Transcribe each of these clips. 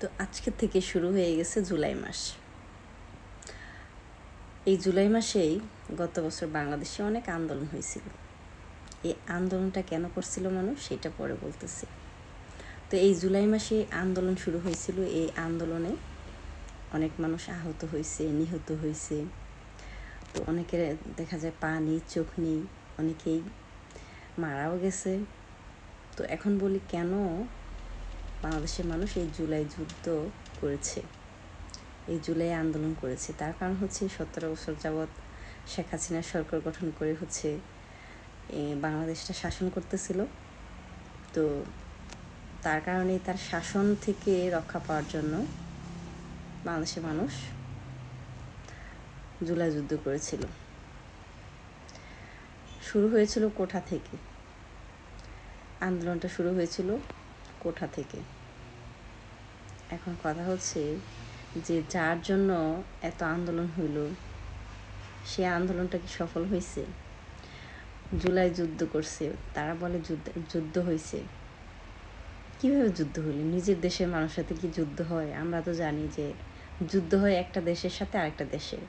তো আজকে থেকে শুরু হয়ে গেছে জুলাই মাস। এই জুলাই মাসেই গত বছর বাংলাদেশে অনেক আন্দোলন হয়েছিল। এই আন্দোলনটা কেন করছিল মানুষ সেটা পরে বলতেছি। তো এই জুলাই মাসে আন্দোলন শুরু হয়েছিল। এই আন্দোলনে অনেক মানুষ আহত হয়েছে, নিহত হয়েছে। তো অনেকের দেখা যায় পা নেই, চোখ নেই, অনেকেই মারাও গেছে। তো এখন বলি কেন বাংলাদেশের মানুষ এই জুলাই যুদ্ধ করেছে, এই জুলাই আন্দোলন করেছে। তার কারণ হচ্ছে সতেরো বছর যাবৎ শেখ হাসিনার সরকার গঠন করে হচ্ছে বাংলাদেশটা শাসন করতেছিল। তো তার কারণে তার শাসন থেকে রক্ষা পাওয়ার জন্য বাংলাদেশের মানুষ জুলাই যুদ্ধ করেছিল। শুরু হয়েছিল কোঠা থেকে। আন্দোলনটা শুরু হয়েছিল কোঠা থেকে। এখন কথা হচ্ছে যে যার জন্য এত আন্দোলন হইল, সে আন্দোলনটা কি সফল হয়েছে জুলাই যুদ্ধ করছে, তারা বলে যুদ্ধ যুদ্ধ হয়েছে কীভাবে যুদ্ধ হইল? নিজের দেশের মানুষের সাথে কি যুদ্ধ হয়? আমরা তো জানি যে যুদ্ধ হয় একটা দেশের সাথে আরেকটা দেশের।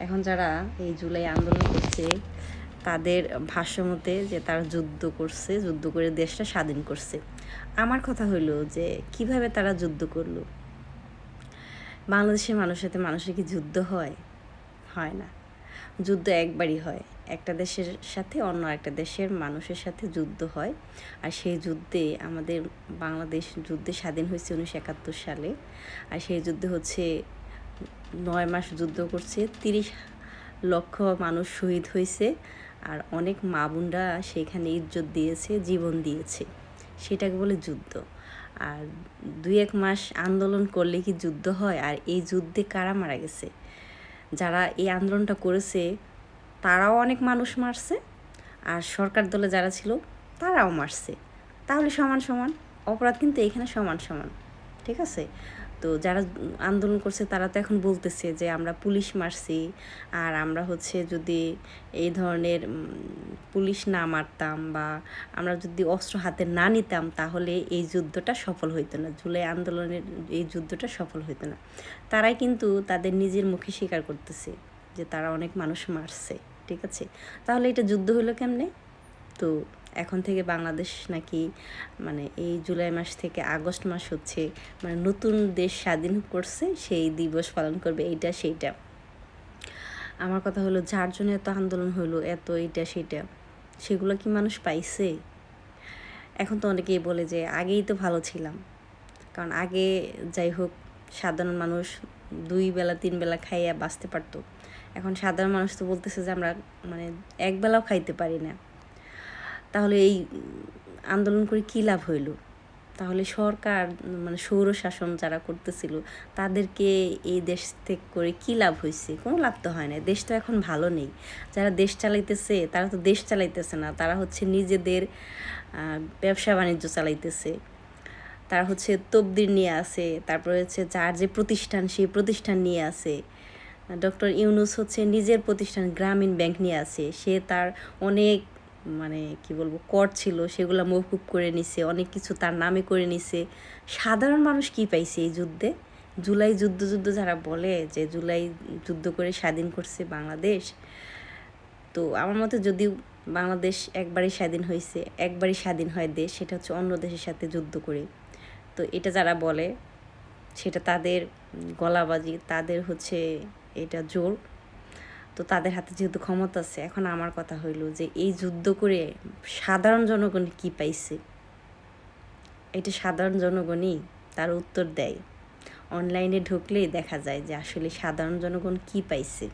এখন যারা এই জুলাই আন্দোলন করছে তাদের ভাষ্য মতে যে তারা যুদ্ধ করছে, যুদ্ধ করে দেশটা স্বাধীন করছে। আমার কথা হইল যে, কীভাবে তারা যুদ্ধ করল? বাংলাদেশের মানুষের সাথে মানুষের কি যুদ্ধ হয়? হয় না। যুদ্ধ একবারই হয়। একটা দেশের সাথে অন্য একটা দেশের মানুষের সাথে যুদ্ধ হয়। আর সেই যুদ্ধে আমাদের বাংলাদেশ যুদ্ধে স্বাধীন হয়েছে উনিশশো একাত্তর সালে। আর সেই যুদ্ধে হচ্ছে নয় মাস যুদ্ধ করছে, তিরিশ লক্ষ মানুষ শহীদ হয়েছে। আর অনেক মা বোনরা সেখানে ইজ্জত দিয়েছে, জীবন দিয়েছে। সেটাকে বলে যুদ্ধ। আর দুই এক মাস আন্দোলন করলে কি যুদ্ধ হয়? আর এই যুদ্ধে কারা মারা গেছে? যারা এই আন্দোলনটা করেছে, তারাও অনেক মানুষ মারছে। আর সরকার দলে যারা ছিল, তারাও মারছে। তাহলে সমান সমান, অপরাধ কিন্তু এখানে সমান সমান, ঠিক আছে? তো যারা আন্দোলন করছে তারা তো এখন বলতেছে যে আমরা পুলিশ মারছি আর আমরা হচ্ছে যদি এই ধরনের পুলিশ না মারতাম বা আমরা যদি অস্ত্র হাতে না নিতাম তাহলে এই যুদ্ধটা সফল হইতো না, জুলাই আন্দোলনের এই যুদ্ধটা সফল হইতো না। তারাই কিন্তু তাদের নিজের মুখে স্বীকার করতেছে যে তারা অনেক মানুষ মারছে, ঠিক আছে? তাহলে এটা যুদ্ধ হলো কেমনে? তো এখন থেকে বাংলাদেশ নাকি মানে এই জুলাই মাস থেকে আগস্ট মাস হচ্ছে মানে নতুন দেশ স্বাধীন করছে, সেই দিবস পালন করবে, এইটা সেইটা। আমার কথা হলো, যার জন্য এত আন্দোলন হলো, এত এইটা সেটা সেগুলো কি মানুষ পাইছে? এখন তো অনেকেই বলে যে, আগেই তো ভালো ছিলাম। কারণ আগে যাই হোক, সাধারণ মানুষ দুই বেলা, তিন বেলা খাইয়া বাঁচতে পারতো। এখন সাধারণ মানুষ তো বলতেছে যে, আমরা মানে এক বেলাও খাইতে পারি না। তাহলে এই আন্দোলন করে কী লাভ হইল? তাহলে সরকার মানে সৌর শাসন যারা করতেছিল, তাদেরকে এই দেশ থেকে করে কী লাভ হয়েছে কোনো লাভ তো হয় না দেশ তো এখন ভালো নেই। যারা দেশ চালাইতেছে, তারা তো দেশ চালাইতেছে না। তারা হচ্ছে নিজেদের ব্যবসা বাণিজ্য চালাইতেছে। তারা হচ্ছে তবদির নিয়ে আসে তারপরে হচ্ছে যার যে প্রতিষ্ঠান, সেই প্রতিষ্ঠান নিয়ে আসে ডক্টর ইউনুস হচ্ছে নিজের প্রতিষ্ঠান গ্রামীণ ব্যাংক নিয়ে আসে সে তার অনেক মানে কি বলব, কর ছিল, সেগুলো মৌকুব করে নিছে, অনেক কিছু তার নামে করে নিছে। সাধারণ মানুষ কি পাইছে এই যুদ্ধে? জুলাই যুদ্ধ যুদ্ধ যারা বলে যে জুলাই যুদ্ধ করে স্বাধীন করছে বাংলাদেশ, তো আমার মতে যদি বাংলাদেশ একবারই স্বাধীন হয়েছে একবারই স্বাধীন হয় দেশ, সেটা হচ্ছে অন্য দেশের সাথে যুদ্ধ করে। তো এটা যারা বলে, সেটা তাদের গলাবাজি, তাদের হচ্ছে এটা জোর। তো তাদের হাতে যেহেতু ক্ষমতা আছে, এখন আমার কথা হইল যে এই যুদ্ধ করে সাধারণ জনগণ কি পাইছে? এটা সাধারণ জনগণই তার উত্তর দেয়। অনলাইনে ঢুকলেই দেখা যায় যে আসলে সাধারণ জনগণ কি পাইছে?